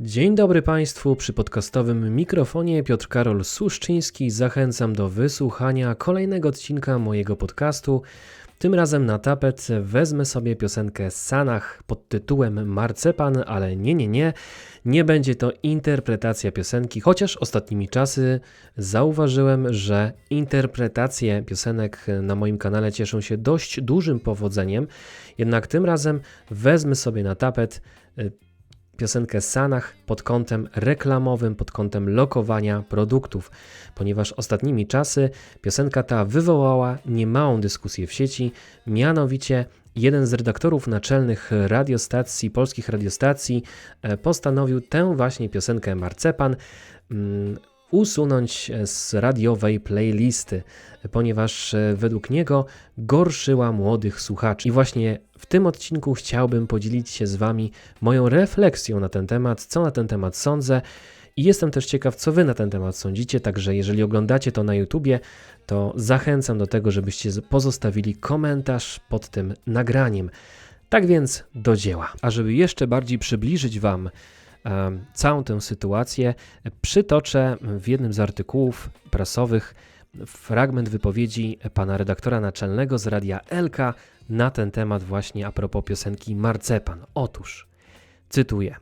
Dzień dobry Państwu. Przy podcastowym mikrofonie Piotr Karol Suszczyński. Zachęcam do wysłuchania kolejnego odcinka mojego podcastu. Tym razem na tapet wezmę sobie piosenkę Sanach pod tytułem Marcepan, ale nie, nie, nie. Nie będzie to interpretacja piosenki, chociaż ostatnimi czasy zauważyłem, że interpretacje piosenek na moim kanale cieszą się dość dużym powodzeniem. Jednak tym razem wezmę sobie na tapet y, piosenkę Sanach pod kątem reklamowym, pod kątem lokowania produktów, ponieważ ostatnimi czasy piosenka ta wywołała niemałą dyskusję w sieci, mianowicie jeden z redaktorów naczelnych radiostacji, polskich radiostacji e, postanowił tę właśnie piosenkę Marcepan mm, usunąć z radiowej playlisty, ponieważ e, według niego gorszyła młodych słuchaczy. I właśnie w tym odcinku chciałbym podzielić się z Wami moją refleksją na ten temat, co na ten temat sądzę. I jestem też ciekaw, co Wy na ten temat sądzicie, także jeżeli oglądacie to na YouTubie, to zachęcam do tego, żebyście pozostawili komentarz pod tym nagraniem. Tak więc do dzieła. A żeby jeszcze bardziej przybliżyć Wam całą tę sytuację, przytoczę w jednym z artykułów prasowych fragment wypowiedzi pana redaktora naczelnego z radia Elka na ten temat właśnie a propos piosenki Marcepan. Otóż, cytuję.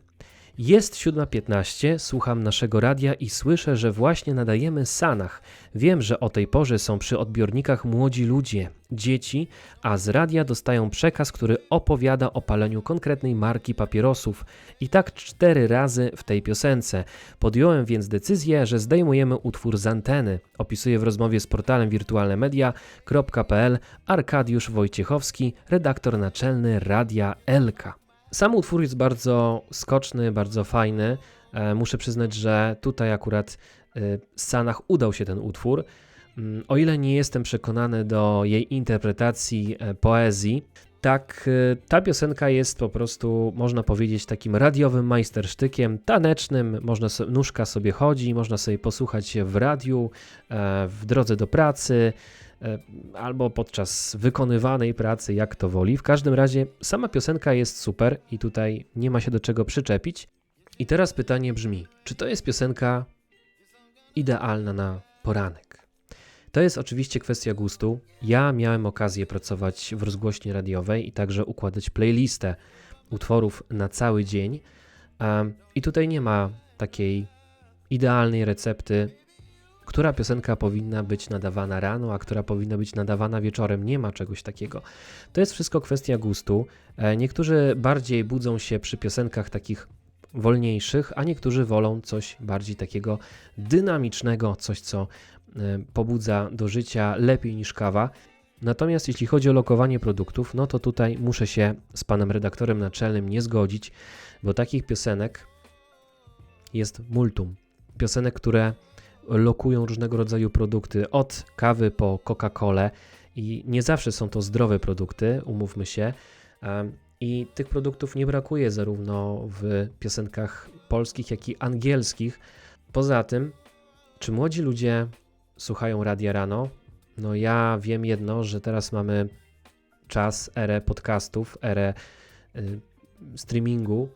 Jest 7.15, słucham naszego radia i słyszę, że właśnie nadajemy Sanach. Wiem, że o tej porze są przy odbiornikach młodzi ludzie, dzieci, a z radia dostają przekaz, który opowiada o paleniu konkretnej marki papierosów. I tak cztery razy w tej piosence. Podjąłem więc decyzję, że zdejmujemy utwór z anteny. Opisuje w rozmowie z portalem wirtualnemedia.pl Arkadiusz Wojciechowski, redaktor naczelny Radia Elka. Sam utwór jest bardzo skoczny, bardzo fajny. E, muszę przyznać, że tutaj akurat e, w Sanach udał się ten utwór. Mm, o ile nie jestem przekonany do jej interpretacji e, poezji, tak ta piosenka jest po prostu, można powiedzieć, takim radiowym majstersztykiem, tanecznym, można so, nóżka sobie chodzi, można sobie posłuchać w radiu, w drodze do pracy, albo podczas wykonywanej pracy, jak to woli. W każdym razie sama piosenka jest super i tutaj nie ma się do czego przyczepić. I teraz pytanie brzmi: czy to jest piosenka idealna na poranek? To jest oczywiście kwestia gustu. Ja miałem okazję pracować w rozgłośni radiowej i także układać playlistę utworów na cały dzień. I tutaj nie ma takiej idealnej recepty, która piosenka powinna być nadawana rano, a która powinna być nadawana wieczorem. Nie ma czegoś takiego. To jest wszystko kwestia gustu. E, niektórzy bardziej budzą się przy piosenkach takich wolniejszych, a niektórzy wolą coś bardziej takiego dynamicznego, coś co e, pobudza do życia lepiej niż kawa. Natomiast jeśli chodzi o lokowanie produktów, no to tutaj muszę się z panem redaktorem naczelnym nie zgodzić, bo takich piosenek jest multum. Piosenek, które lokują różnego rodzaju produkty, od kawy po Coca-Colę i nie zawsze są to zdrowe produkty, umówmy się. I tych produktów nie brakuje zarówno w piosenkach polskich, jak i angielskich. Poza tym, czy młodzi ludzie słuchają radia rano? No ja wiem jedno, że teraz mamy czas, erę podcastów, erę y, streamingu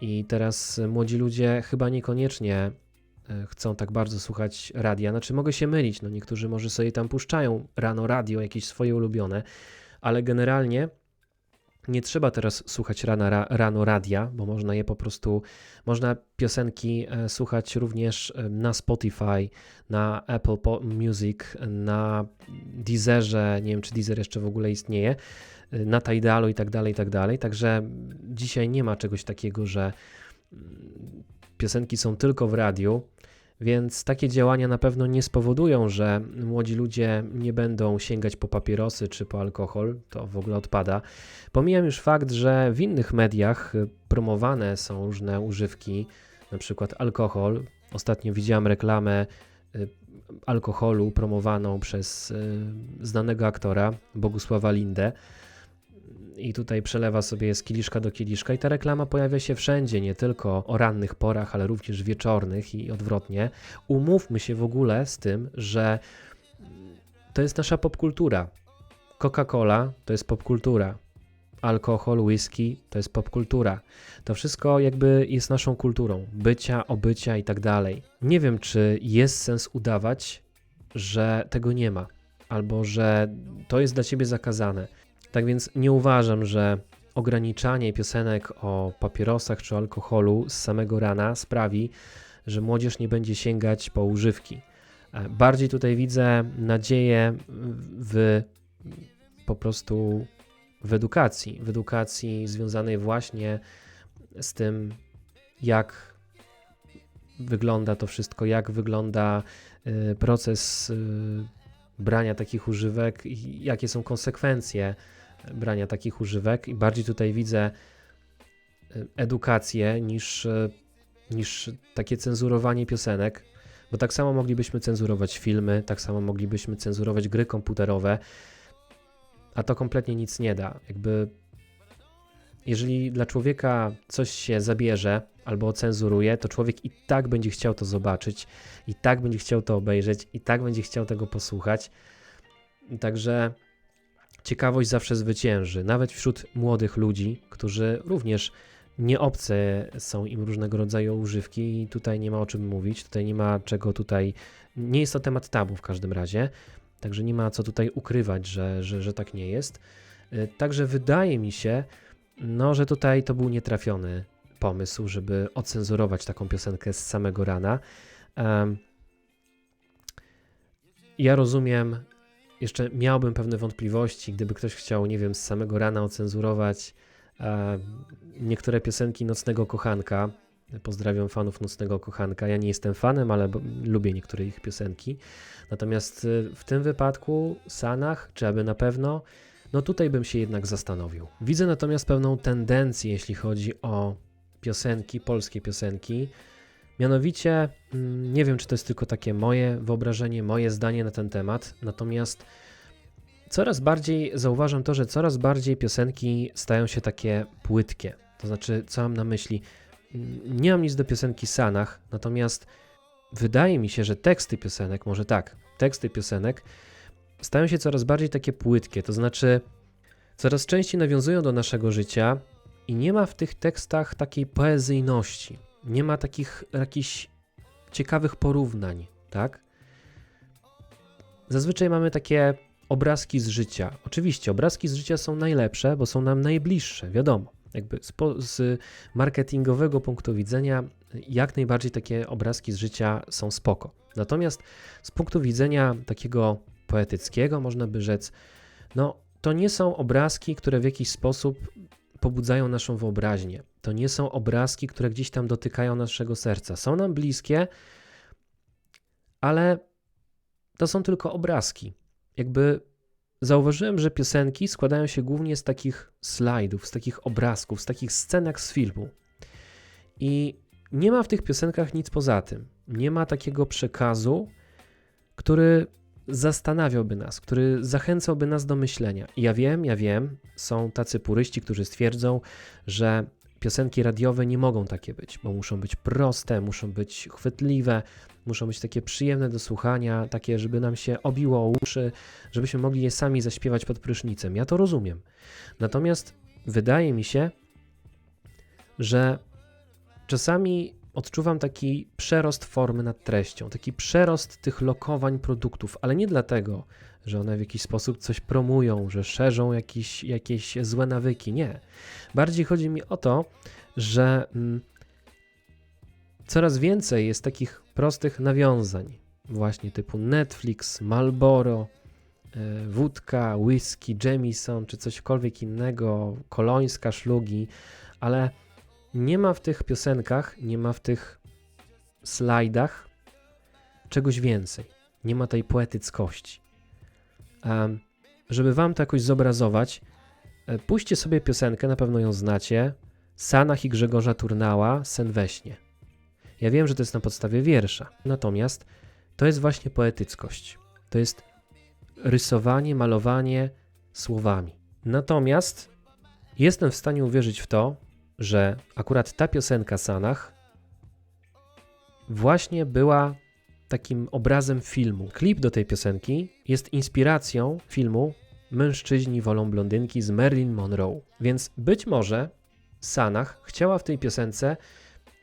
i teraz młodzi ludzie chyba niekoniecznie chcą tak bardzo słuchać radia. Znaczy, mogę się mylić, no niektórzy może sobie tam puszczają rano radio, jakieś swoje ulubione, ale generalnie nie trzeba teraz słuchać rano, ra, rano radia, bo można je po prostu, można piosenki e, słuchać również e, na Spotify, na Apple Music, na Deezerze, nie wiem czy Deezer jeszcze w ogóle istnieje, na Tidalu i tak dalej, i tak dalej. Także dzisiaj nie ma czegoś takiego, że piosenki są tylko w radiu. Więc takie działania na pewno nie spowodują, że młodzi ludzie nie będą sięgać po papierosy czy po alkohol, to w ogóle odpada. Pomijam już fakt, że w innych mediach promowane są różne używki, na przykład alkohol. Ostatnio widziałem reklamę y, alkoholu promowaną przez y, znanego aktora Bogusława Lindę i tutaj przelewa sobie z kieliszka do kieliszka i ta reklama pojawia się wszędzie, nie tylko o rannych porach, ale również wieczornych i odwrotnie. Umówmy się w ogóle z tym, że to jest nasza popkultura. Coca-Cola to jest popkultura. alkohol, whisky to jest popkultura. To wszystko jakby jest naszą kulturą bycia, obycia i tak dalej. Nie wiem, czy jest sens udawać, że tego nie ma, albo że to jest dla ciebie zakazane. Tak więc nie uważam, że ograniczanie piosenek o papierosach czy alkoholu z samego rana sprawi, że młodzież nie będzie sięgać po używki. E, Bardziej tutaj widzę nadzieję w po prostu w edukacji, w edukacji związanej właśnie z tym, jak wygląda to wszystko, jak wygląda y, proces y, brania takich używek i jakie są konsekwencje brania takich używek. I bardziej tutaj widzę y, edukację niż, y, niż takie cenzurowanie piosenek, bo tak samo moglibyśmy cenzurować filmy, tak samo moglibyśmy cenzurować gry komputerowe, a to kompletnie nic nie da. Jakby jeżeli dla człowieka coś się zabierze albo cenzuruje, to człowiek i tak będzie chciał to zobaczyć, i tak będzie chciał to obejrzeć, i tak będzie chciał tego posłuchać. Także ciekawość zawsze zwycięży, nawet wśród młodych ludzi, którzy również nie obce są im różnego rodzaju używki i tutaj nie ma o czym mówić, tutaj nie ma czego tutaj, nie jest to temat tabu w każdym razie, także nie ma co tutaj ukrywać, że, że, że tak nie jest. Y, Także wydaje mi się, no, że tutaj to był nietrafiony pomysł, żeby ocenzurować taką piosenkę z samego rana. Em, ja rozumiem, jeszcze miałbym pewne wątpliwości, gdyby ktoś chciał, nie wiem, z samego rana ocenzurować e, niektóre piosenki Nocnego Kochanka. Pozdrawiam fanów Nocnego Kochanka. Ja nie jestem fanem, ale lubię niektóre ich piosenki. Natomiast y, w tym wypadku Sanach, czy aby na pewno, no tutaj bym się jednak zastanowił. Widzę natomiast pewną tendencję, jeśli chodzi o piosenki, polskie piosenki. Mianowicie, mm, nie wiem, czy to jest tylko takie moje wyobrażenie, moje zdanie na ten temat, natomiast coraz bardziej zauważam to, że coraz bardziej piosenki stają się takie płytkie. To znaczy, co mam na myśli? Mm, Nie mam nic do piosenki Sanach, natomiast wydaje mi się, że teksty piosenek, może tak, teksty piosenek stają się coraz bardziej takie płytkie, to znaczy coraz częściej nawiązują do naszego życia i nie ma w tych tekstach takiej poezyjności, nie ma takich jakichś ciekawych porównań, tak? Zazwyczaj mamy takie obrazki z życia. Oczywiście, obrazki z życia są najlepsze, bo są nam najbliższe, wiadomo. Jakby z, marketingowego punktu widzenia, jak najbardziej takie obrazki z życia są spoko. Natomiast z punktu widzenia takiego poetyckiego, można by rzec, no to nie są obrazki, które w jakiś sposób pobudzają naszą wyobraźnię. To nie są obrazki, które gdzieś tam dotykają naszego serca. Są nam bliskie, ale to są tylko obrazki. Jakby zauważyłem, że piosenki składają się głównie z takich slajdów, z takich obrazków, z takich scenek z filmu. I nie ma w tych piosenkach nic poza tym. Nie ma takiego przekazu, który zastanawiałby nas, który zachęcałby nas do myślenia. I ja wiem, ja wiem, są tacy puryści, którzy stwierdzą, że piosenki radiowe nie mogą takie być, bo muszą być proste, muszą być chwytliwe, muszą być takie przyjemne do słuchania, takie, żeby nam się obiło o uszy, żebyśmy mogli je sami zaśpiewać pod prysznicem. Ja to rozumiem. Natomiast wydaje mi się, że czasami odczuwam taki przerost formy nad treścią, taki przerost tych lokowań produktów, ale nie dlatego, że one w jakiś sposób coś promują, że szerzą jakieś, jakieś złe nawyki. Nie. Bardziej chodzi mi o to, że mm, coraz więcej jest takich prostych nawiązań, właśnie typu Netflix, Marlboro, e, wódka, whisky, Jamison czy cośkolwiek innego, kolońska, szlugi, ale nie ma w tych piosenkach, nie ma w tych slajdach czegoś więcej. Nie ma tej poetyckości. Em, żeby wam to jakoś zobrazować, e, puśćcie sobie piosenkę, na pewno ją znacie. Sanach i Grzegorza Turnała, Sen we śnie. Ja wiem, że to jest na podstawie wiersza, natomiast to jest właśnie poetyckość. To jest rysowanie, malowanie słowami. Natomiast jestem w stanie uwierzyć w to, że akurat ta piosenka Sanach właśnie była takim obrazem filmu. Klip do tej piosenki jest inspiracją filmu Mężczyźni wolą blondynki z Marilyn Monroe. Więc być może Sanach chciała w tej piosence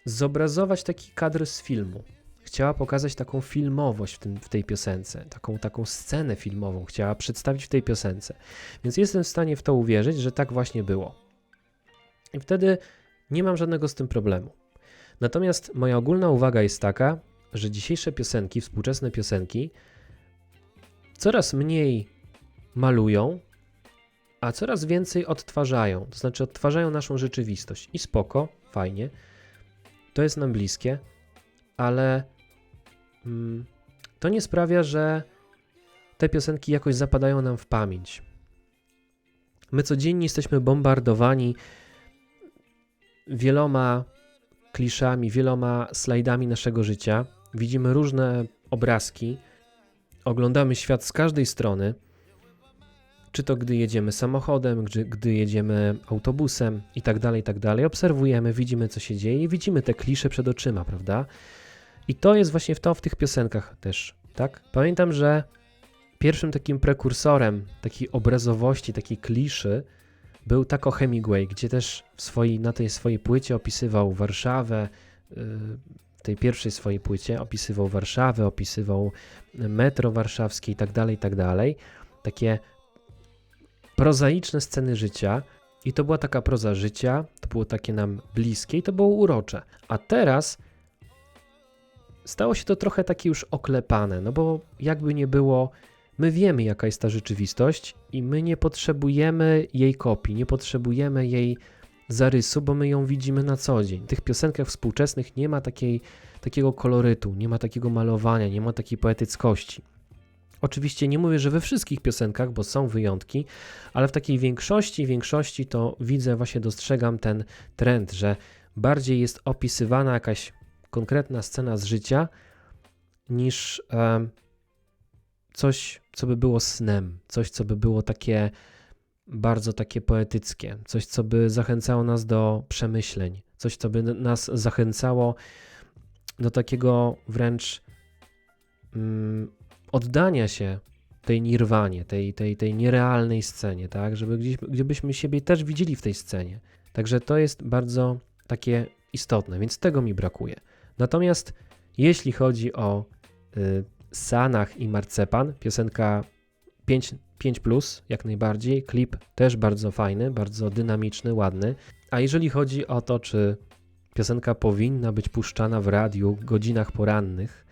zobrazować taki kadr z filmu. Chciała pokazać taką filmowość w, tym, w tej piosence, taką, taką scenę filmową chciała przedstawić w tej piosence. Więc jestem w stanie w to uwierzyć, że tak właśnie było. I wtedy nie mam żadnego z tym problemu. Natomiast moja ogólna uwaga jest taka, że dzisiejsze piosenki, współczesne piosenki, coraz mniej malują, a coraz więcej odtwarzają. To znaczy, odtwarzają naszą rzeczywistość. I spoko, fajnie, to jest nam bliskie, ale mm, to nie sprawia, że te piosenki jakoś zapadają nam w pamięć. My codziennie jesteśmy bombardowani wieloma kliszami, wieloma slajdami naszego życia. Widzimy różne obrazki, oglądamy świat z każdej strony. Czy to gdy jedziemy samochodem, gdy, gdy jedziemy autobusem i tak dalej, i tak dalej. Obserwujemy, widzimy co się dzieje i widzimy te klisze przed oczyma, prawda? I to jest właśnie w to w tych piosenkach też, tak? Pamiętam, że pierwszym takim prekursorem takiej obrazowości, takiej kliszy był Taco Hemingway, gdzie też swojej, na tej swojej płycie opisywał Warszawę, w tej pierwszej swojej płycie opisywał Warszawę, opisywał metro warszawskie i tak dalej, tak dalej. Takie prozaiczne sceny życia i to była taka proza życia, to było takie nam bliskie i to było urocze. A teraz stało się to trochę takie już oklepane, no bo jakby nie było, my wiemy jaka jest ta rzeczywistość i my nie potrzebujemy jej kopii, nie potrzebujemy jej zarysu, bo my ją widzimy na co dzień. W tych piosenkach współczesnych nie ma takiej, takiego kolorytu, nie ma takiego malowania, nie ma takiej poetyckości. Oczywiście nie mówię, że we wszystkich piosenkach, bo są wyjątki, ale w takiej większości, większości to widzę, właśnie dostrzegam ten trend, że bardziej jest opisywana jakaś konkretna scena z życia niż coś, co by było snem, coś, co by było takie bardzo takie poetyckie, coś, co by zachęcało nas do przemyśleń, coś, co by nas zachęcało do takiego wręcz mm, oddania się tej nirwanie, tej, tej, tej nierealnej scenie, tak, żeby gdzieś, gdybyśmy siebie też widzieli w tej scenie. Także to jest bardzo takie istotne, więc tego mi brakuje. Natomiast jeśli chodzi o y, Sanach i Marcepan, piosenka 5, 5, jak najbardziej, klip też bardzo fajny, bardzo dynamiczny, ładny. A jeżeli chodzi o to, czy piosenka powinna być puszczana w radiu w godzinach porannych,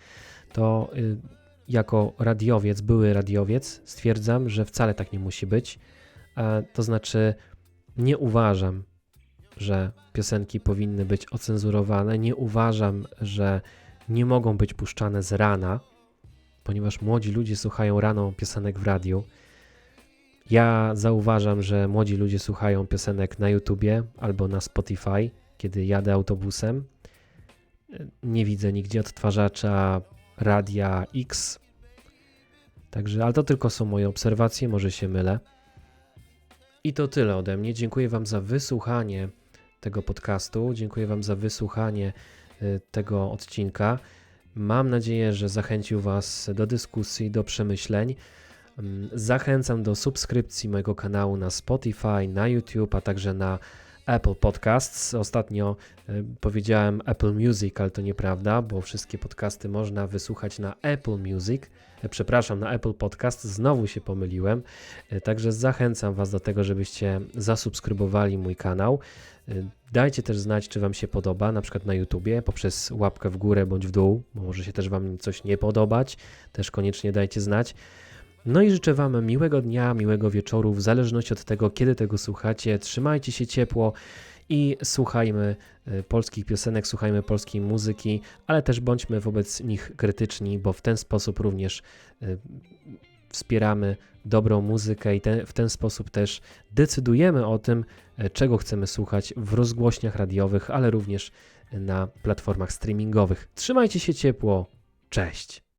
to y, jako radiowiec, były radiowiec, stwierdzam, że wcale tak nie musi być. To znaczy, nie uważam, że piosenki powinny być ocenzurowane. Nie uważam, że nie mogą być puszczane z rana, ponieważ młodzi ludzie słuchają rano piosenek w radiu. Ja zauważam, że młodzi ludzie słuchają piosenek na YouTubie albo na Spotify, kiedy jadę autobusem. Nie widzę nigdzie odtwarzacza radia X. Także, ale to tylko są moje obserwacje, może się mylę. I to tyle ode mnie. Dziękuję Wam za wysłuchanie tego podcastu. Dziękuję Wam za wysłuchanie y, tego odcinka. Mam nadzieję, że zachęcił Was do dyskusji, do przemyśleń. Mm, zachęcam do subskrypcji mojego kanału na Spotify, na YouTube, a także na Apple Podcasts. Ostatnio y, powiedziałem Apple Music, ale to nieprawda, bo wszystkie podcasty można wysłuchać na Apple Music. E, przepraszam, na Apple Podcast, znowu się pomyliłem. E, także zachęcam Was do tego, żebyście zasubskrybowali mój kanał. E, dajcie też znać, czy Wam się podoba, na przykład na YouTubie, poprzez łapkę w górę bądź w dół. Może się też Wam coś nie podobać, też koniecznie dajcie znać. No i życzę Wam miłego dnia, miłego wieczoru, w zależności od tego, kiedy tego słuchacie. Trzymajcie się ciepło i słuchajmy e, polskich piosenek, słuchajmy polskiej muzyki, ale też bądźmy wobec nich krytyczni, bo w ten sposób również e, wspieramy dobrą muzykę i te, w ten sposób też decydujemy o tym, e, czego chcemy słuchać w rozgłośniach radiowych, ale również na platformach streamingowych. Trzymajcie się ciepło. Cześć.